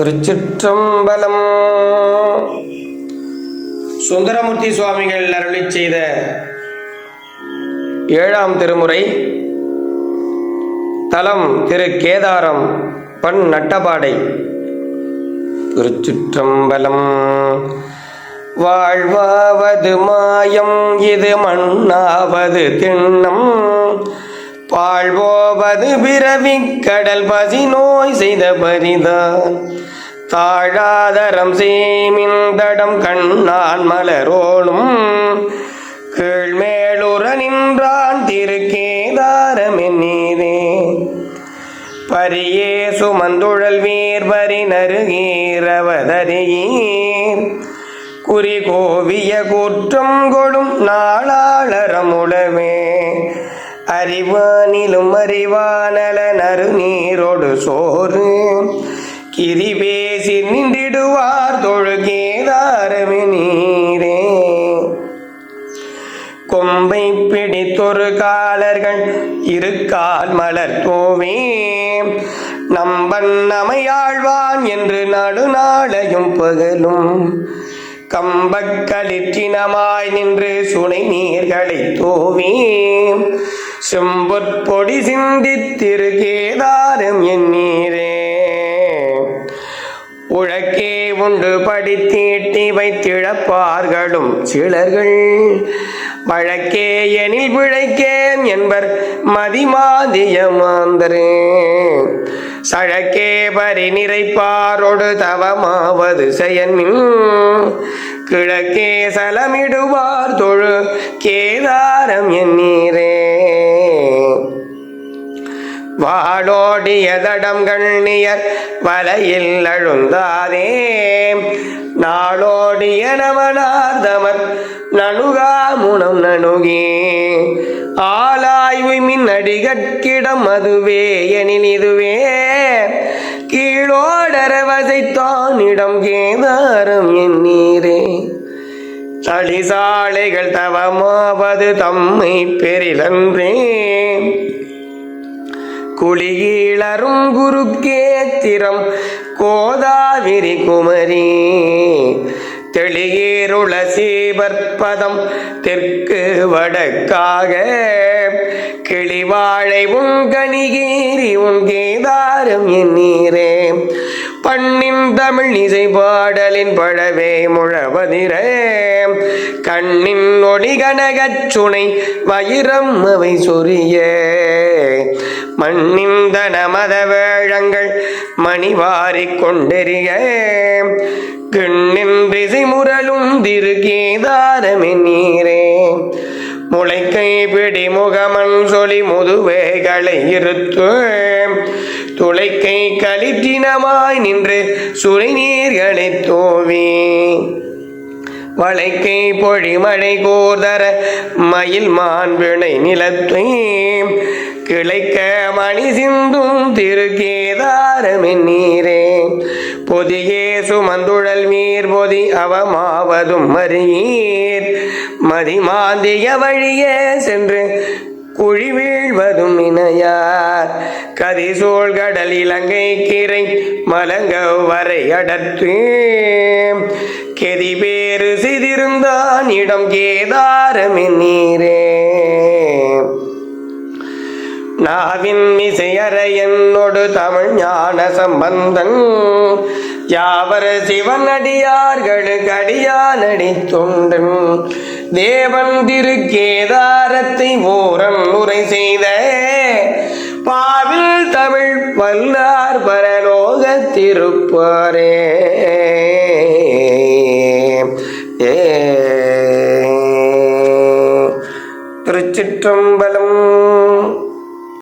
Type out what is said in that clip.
திருச்சிற்றம்பலம். சுந்தரமூர்த்தி சுவாமிகள் அருளி செய்த ஏழாம் திருமுறை தலம் திரு கேதாரம் பண் நட்டபாடை. திருச்சிற்றம்பலம். வாழ்வாவது மாயம் இது மண்ணாவது திண்ணம். பாழ்வோவது பிறவி கடல் பசி நோய் செய்த பரிதான். தாழாதரம் சேமின் தடம் கண்ணான் மலரோளும் கீழ்மேலுற நின்றான் திருக்கேதாரமென்னீரே பரியே சுமந்துழல் வீர்வரி நருகீரவதறியீர் குறி கோவிய கூற்றம் கொடும் நாளாளரமுடவே அறிவானிலும் அறிவானல நீரோடு சோறு. கிரி பேசி நின்றிடுவார் தொழுகேதாரமே நீரே. கொம்பை பிடித்தொரு காலர்கள் இருக்கால் மலர் தோவே. நம்பன் நமையாழ்வான் என்று நடுநாளையும் பகலும் கம்பக்களிற்றினமாய் நின்று சுனை நீர்களை தூவி செம்பொற்பொடி சிந்தித்திரு கேதாரம் என் நீரே. உழக்கே உண்டு படித்தீட்டி வைத்திழப்பார்களும் சிலர்கள். வழக்கே எனில் பிழைக்கேன் என்பர் மதிமாதிய மாந்தரே. சழக்கே பரி நிறைப்பாரோடு தவமாவது செயன்மின். கிழக்கே சலமிடுவார் தொழு கேதாரம் என் நீரே வாடோடிய கண்ணியர் வலையில் அழுந்தாதே. நாளோடிய நமனார்தமர் நணுகா முனம் நணுகே. ஆலாய்வு மின் அடிகட்கிடம் அதுவே எனில் இதுவே. கீழோடர வசைத்தானிடம் கேதாரம் என் நீரே தளிசாலைகள் தவமாவது தம்மை பெரிலன்றே. குளிகீழரும் குருக்கேத்திரம் கோதாவிரி குமரி. தெளியேருள சீவற்பதம் தெற்கு வடக்காக கிளிவாழை உங்கணிகேரி உங்கேதாரம் என் நீரே பண்ணின் தமிழ் இசை பாடலின் பழவே முழவதிரே. கண்ணின் ஒளி கனகச் வயிரம் அவை சொரிய. மண்ணின் தனமத வேழங்கள் மணிவாரிக் கொண்டெறிய. முகமன் சொலி முதுவேகளை இருத்து துளைக்கை களிற்றினமாய் நின்று சுழிநீர்களை தோவி. வளைக்கை பொழிமழை கோதர மயில் மாண்பிணை நிலத்தை கிளைக்க மணி சிந்தும் திருக்கேதாரமின் நீரே பொதியே சுமந்துழல் மீர் பொதி அவமாவதும் மறியீர் மதிமாந்திய வழியே சென்று குழி வீழ்வதும் இணையார். கதிசூழ் கடல் இலங்கை கீரை மலங்க வரை அடற்று கெதி பேறு சிதிருந்தான் இடம் கேதாரமின் நீரே. நாவின் மிசையற என்னோடு தமிழ் ஞான சம்பந்தன். யாவர சிவன் அடியார்களுக்கு அடியானடி தொண்டன். தேவன் திரு கேதாரத்தை ஓரன் உரை செய்த பாவில் தமிழ் வல்லார் பரலோக திருப்பாரே. ஏ. திருச்சிற்றம்பலம்